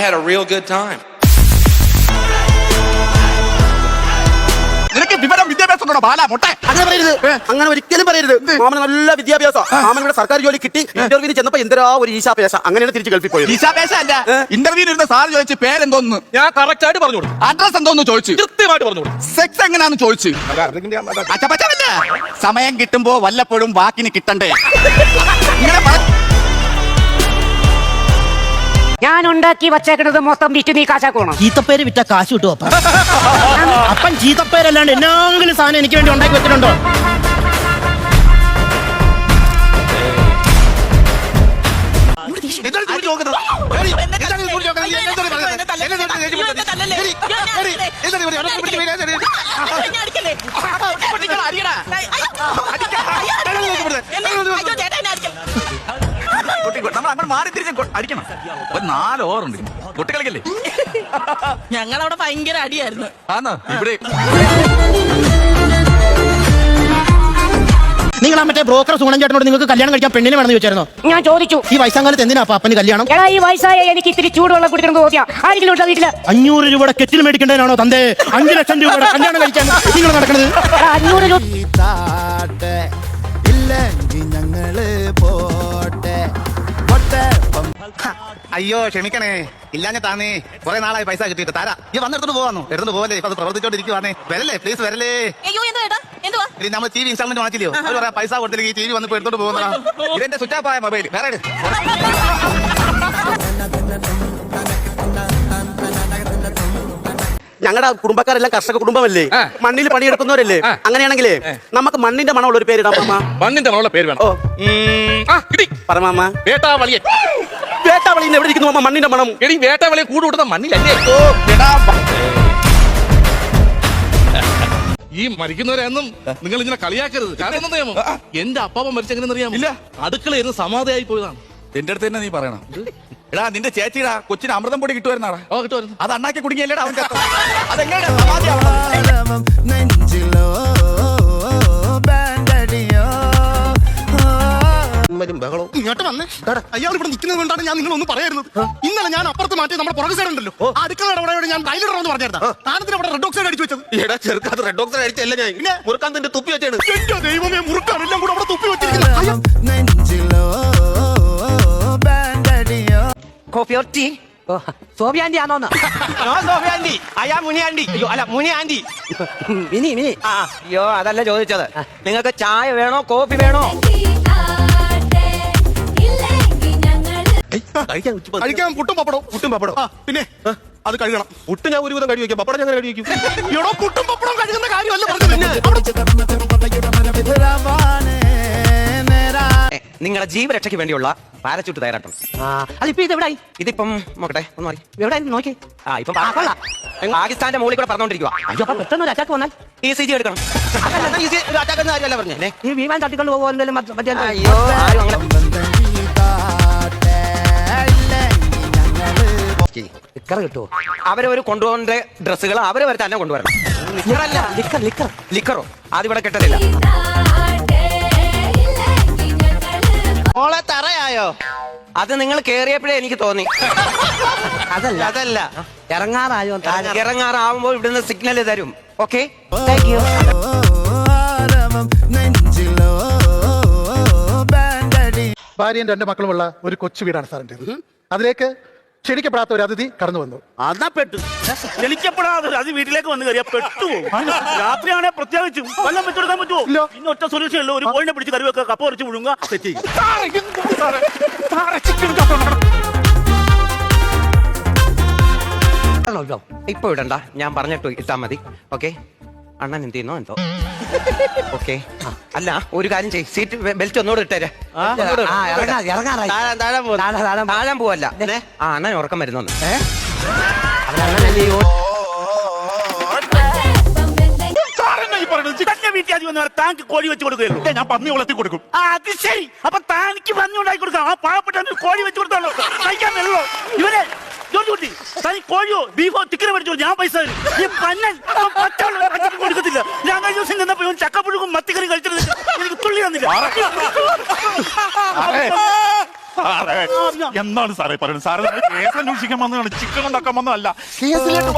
I had a real good time. നിനക്ക് വിവരം വിദ്യാഭ്യാസം ഉണ്ടോ ബാല മുട്ടെ? അങ്ങനെ പറയരുത്. അങ്ങനെ ഒരിക്കലും പറയരുത്. മാമന് നല്ല വിദ്യാഭ്യാസം. മാമൻ ഇവിടെ സർക്കാർ ജോലി കിട്ടി. ഇന്റർവ്യൂവിന് ചെന്നപ്പോ എന്തരാ ഒരു ഈശാപേശ? അങ്ങനെയാണ് തിരിച്ചു ഗൾഫിൽ പോയത്. ഈശാപേശ അല്ല. ഇന്റർവ്യൂവിൽ ഇന്റർവ്യൂവിന് ഇരുന്ന സാർ ചോദിച്ചു പേരെന്തോന്ന്? ഞാൻ കറക്റ്റ് ആയിട്ട് പറഞ്ഞു കൊടുത്തു. അഡ്രസ് എന്തോന്ന് ചോദിച്ചു? കൃത്യമായിട്ട് പറഞ്ഞു കൊടുത്തു. സെക്സ് എങ്ങനെയാന്ന് ചോദിച്ചു? അച്ചപ്പച്ചല്ല സമയം കിട്ടുമ്പോ വല്ലപ്പോഴും വാക്കിന് കിട്ടണ്ടേ? ഇങ്ങനെ ഞാൻ ഉണ്ടാക്കി വച്ചേക്കണത് മൊത്തം വിറ്റ് നീ കാശാക്കണം ചീത്തപ്പേര് വിറ്റ കാശ് കിട്ടുമോ അപ്പ അപ്പൻ ചീത്തപ്പേരല്ലാണ്ട് എന്നാങ്കിലും സാധനം എനിക്ക് വേണ്ടി ഉണ്ടാക്കി വെച്ചിട്ടുണ്ടോ എന്താണ് ചോദിച്ചു നോക്കുന്നത്? എടി, എന്താണ് ചോദിച്ചു നോക്കുന്നത്? നീ എന്താണ് പറയുന്നത്? എന്താണ് ചോദിച്ചു ദേഷ്യപ്പെടുന്നത്? എടി, എടി, എന്താണ് ഇവിടെ? അവിടെ പിടിച്ച് വീഴാൻ എടി. പൊട്ടിക്കണം, അടിക്കടാ. എന്താണ് ദേഷ്യപ്പെടുന്നത്? കുട്ടി, നമ്മൾ അങ്ങോട്ട് മാറി തിരിച്ച് കൊ- അടിക്കണം. ഒരു നാല് ഓറുണ്ട് കുട്ടികളിക്കല്ലേ ഞങ്ങളവിടെ ഭയങ്കര അടിയായിരുന്നു. ആന്നോ? ഇവിടെ നിങ്ങൾ ആ മറ്റേ ബ്രോക്കർ സുഗണൻ ചേട്ടനോട് നിങ്ങൾക്ക് കല്യാണം കഴിക്കാൻ പെണ്ണിനെ വേണമെന്ന് ചോദിച്ചായിരുന്നു? ഞാൻ ചോദിച്ചു. ഈ വയസ്സാകാലത്ത് എന്തിനാ അപ്പ അപ്പന് കല്യാണം? എടാ ഈ വയസ്സായ എനിക്ക് ഇത്തിരി ചൂടുവെള്ളം കുടിക്കണം തോന്നിയാ. ആരെങ്കിലും ഉണ്ടോ വീട്ടിൽ? അഞ്ഞൂറ് രൂപയുടെ കെറ്റിൽ മേടിക്കേണ്ടതിനാണോ തന്റെ അഞ്ചു ലക്ഷം രൂപയുടെ കല്യാണം കഴിക്കാൻ നിങ്ങൾ നടക്കുന്നത്. അഞ്ഞൂറ് രൂപ ഞങ്ങൾ അയ്യോ ക്ഷമിക്കണേ. ഇല്ലാഞ്ഞ താന്നേ കുറെ നാളായി പൈസ കിട്ടിയിട്ട് താരാ. ഈ വന്നെടുത്തോട്ട് പോവാന്നു? എടുത്തോട്ട് പോലെ ഇപ്പൊ അത് പ്രവർത്തിച്ചോണ്ടിരിക്കുവാണേ വരല്ലേ പ്ലീസ് വരല്ലേ. അയ്യോ എന്താ ഏട്ടാ? എന്തുവാ? ഇനി നമ്മൾ ടി വി ഇൻസ്റ്റാൾമെന്റ് വാങ്ങിച്ചില്ലയോ? അവർ പറയാ പൈസ കൊടുത്തില്ലെങ്കിൽ ടി വി വന്നിപ്പോ എടുത്തോട്ട് പോകുന്നതാ. ഇതെന്റെ സ്വിച്ച് ഓഫ് ആയ മൊബൈൽ വേറെ എടു. ഞങ്ങളുടെ കുടുംബക്കാരെല്ലാം കർഷക കുടുംബമല്ലേ? മണ്ണിൽ പണിയെടുക്കുന്നവരല്ലേ? അങ്ങനെയാണെങ്കിലേ നമുക്ക് മണ്ണിന്റെ മണമുള്ള ഒരു പേരിടാം മാമ. മണ്ണിന്റെ മണമുള്ള പേര് വേണം. ഓ ഉം, ആ കിട്ടി. പറമാമ വേട്ടാവളിയൻ. വേട്ടാവളിന്ന് എവിടെ ഇരിക്കുന്നു അമ്മ? മണ്ണിന്റെ മണം. എടി വേട്ടാവളിയെ കൂട് കൊടുത്ത മണ്ണിലല്ലേ? ഓ എടാ ഈ മരിക്കുന്നവരെന്നും നിങ്ങൾ ഇങ്ങനെ കളിയാക്കരുത്. കാരണം എന്താ എന്റെ അപ്പാപ്പ മരിച്ചെങ്ങനെ അറിയാം ഇല്ല. അടുക്കളയിരുന്ന് സമാധിയായി പോയതാണ്. എന്റെ അടുത്ത് തന്നെ നീ പറയണം. എടാ നിന്റെ ചേച്ചിടാ കൊച്ചിന് അമൃതം പൊടി കിട്ടുമായിരുന്നാടാ. അത് അണ്ണാക്കി കുടുങ്ങിയല്ലേടാ അവൻ ചത്തത്. ഇങ്ങോട്ട് വന്നേ. അയാൾ ഇവിടെ നിൽക്കുന്നത് കൊണ്ടാണ് ഞാൻ നിങ്ങളൊന്നും പറയായിരുന്നത്. ഇന്നലെ ഞാൻ അപ്പുറത്ത് മാറ്റി നമ്മുടെ പുറകെ സൈഡ് ഉണ്ടല്ലോ. ആ അടുക്കളയുടെ അവിടെ ഞാൻ ടൈലിടണമെന്ന് പറഞ്ഞായിരുന്നു. താനത്തിന് അവിടെ റെഡ് ഓക്സൈഡ് അടിച്ചു വെച്ചത്. എടാ ചെറുക്കാത്ത റെഡ് ഓക്സൈഡ് അടിച്ചല്ല ഞാൻ. പിന്നെ? മുറുക്കാൻ നിന്റെ തുപ്പി വെച്ചാണ്. എന്റെ ദൈവമേ എല്ലാം കൂടെ അവിടെ തുപ്പി വെച്ചിരിക്കുന്നത് അയ്യോ. നെഞ്ചിലോ ബാൻഡടിയോ? Coffee or tea? Sophia aunty ആണോന്ന്? അയാ മുനി ആന്റി. അയ്യോ അല്ല മുനി ആന്റി. Mini mini. അയ്യോ അതല്ല ചോദിച്ചത്. നിങ്ങൾക്ക് ചായ വേണോ കോഫി വേണോ? കഴിക്കാൻ പുട്ടും പപ്പടവും. പുട്ടും പപ്പടം ആ പിന്നെ അത് കഴുകണം പുട്ട് ഞാൻ ഒരുവിധം കഴുകി വയ്ക്കാം പപ്പടം ഞാൻ കഴുകി വയ്ക്കും എടോ പുട്ടും പപ്പടവും കഴുകുന്ന കാര്യമല്ല പറഞ്ഞത് നിങ്ങളുടെ ജീവരക്ഷയ്ക്ക് വേണ്ടിയുള്ള പാരച്യൂട്ട് അല്ല ഇപ്പൊ ഇത് എവിടായി? ഇതിപ്പം നോക്കട്ടെ ഒന്ന് മാറി. എവിടെ നോക്കി. ആ ഇപ്പം പാകിസ്ഥാന്റെ മുകളിൽ കൂടെ പറഞ്ഞോണ്ടിരിക്കുക അയ്യോ അപ്പൊ പെട്ടെന്ന് ഒരു അറ്റാക്ക് വന്നാൽ? ഈ സി ജി എടുക്കണം. അറ്റാക്കുന്ന കാര്യമല്ല പറഞ്ഞേ ഈ വിമാനം തട്ടിക്കൊണ്ട് പോകുമോ എന്തെങ്കിലും മറ്റ് മറ്റേ അയ്യോ ആരും അങ്ങനെ ലിക്കർ കിട്ടുമോ അവരവർ കൊണ്ടുപോകേണ്ട ഡ്രസ്സുകൾ അവരവർ തന്നെ കൊണ്ടുവരണം. ലിക്കറല്ല ലിക്കർ ലിക്കർ ലിക്കറോ അതിവിടെ കിട്ടത്തില്ല. മോളെ തറയായോ? അത് നിങ്ങൾ കേറിയപ്പോഴേ എനിക്ക് തോന്നി. അതല്ല. അതല്ല. ഇറങ്ങാറായോ ഇറങ്ങാറാവുമ്പോൾ ഇവിടുന്ന് സിഗ്നൽ തരും. ഓക്കെ ഭാര്യയും രണ്ട് മക്കളുമുള്ള ഒരു കൊച്ചു വീടാണ് സാറിന്റെ അതിലേക്ക് ക്ഷണിക്കപ്പെടാത്ത ഒരു അതിഥി കടന്നു വന്നു. അതാ പെട്ടു. ക്ഷണിക്കപ്പെടാതെ അത് വീട്ടിലേക്ക് വന്നു കയറിയാ പെട്ടു രാത്രിയാണെ പ്രത്യേകിച്ചും വല്ലതും വെച്ചെടുക്കാൻ പറ്റുമോ? ഇല്ല. പിന്നെ ഒറ്റ സൊല്യൂഷൻ ഉള്ളൂ ഒരു കോഴിനെ പിടിച്ച് കറി വെക്കുക കപ്പ കുറച്ച് മുഴുങ്ങുക തെറ്റി ഇപ്പൊ ഇടണ്ട ഞാൻ പറഞ്ഞിട്ട് ഇട്ടാ മതി. ഓക്കെ അണ്ണൻ എന്ത് ചെയ്യുന്നോ? എന്തോ? ഓക്കെ. അല്ല ഒരു കാര്യം ചെയ് സീറ്റ് ബെൽറ്റ് ഒന്നുകൂടെ ഇട്ടേരെ. താഴാൻ പോവല്ല. ആ അണ്ണൻ ഉറക്കം വരുന്നോന്ന് താങ്ക് കോഴി വെച്ച് കൊടുക്കുകയല്ലോ ഞാൻ പന്നി വളർത്തി കൊടുക്കും. അത് ശരി. അപ്പൊ താനിക്ക് പന്നി ഉണ്ടാക്കി കൊടുക്കാം. ആ പാവപ്പെട്ട കോഴി വെച്ച് കൊടുത്താണോ കഴിക്കാമല്ലോ ഇവരെ ജോലി തനി കോഴിയോ ബീഫോ ചിക്കൻ മേടിച്ചോ ഞാൻ പൈസ തരും. ഈ പന്നൻ അവൻ പച്ചവെള്ളം പച്ചക്ക് കൊടുക്കത്തില്ല ഞാൻ കഴിഞ്ഞ ദിവസം ചെന്നപ്പോ ഇവൻ ചക്കപ്പുഴുക്കും മത്തിക്കറി കഴിച്ചിട്ട് എനിക്ക് തുള്ളി തന്നില്ല. എന്താണ് സാറേ പറയുന്നത്? സാറേ കേസ് അന്വേഷിക്കാൻ വന്നതാണ്. ചിക്കൻ ഉണ്ടാക്കാൻ വന്നതല്ല. കേസിലേക്ക്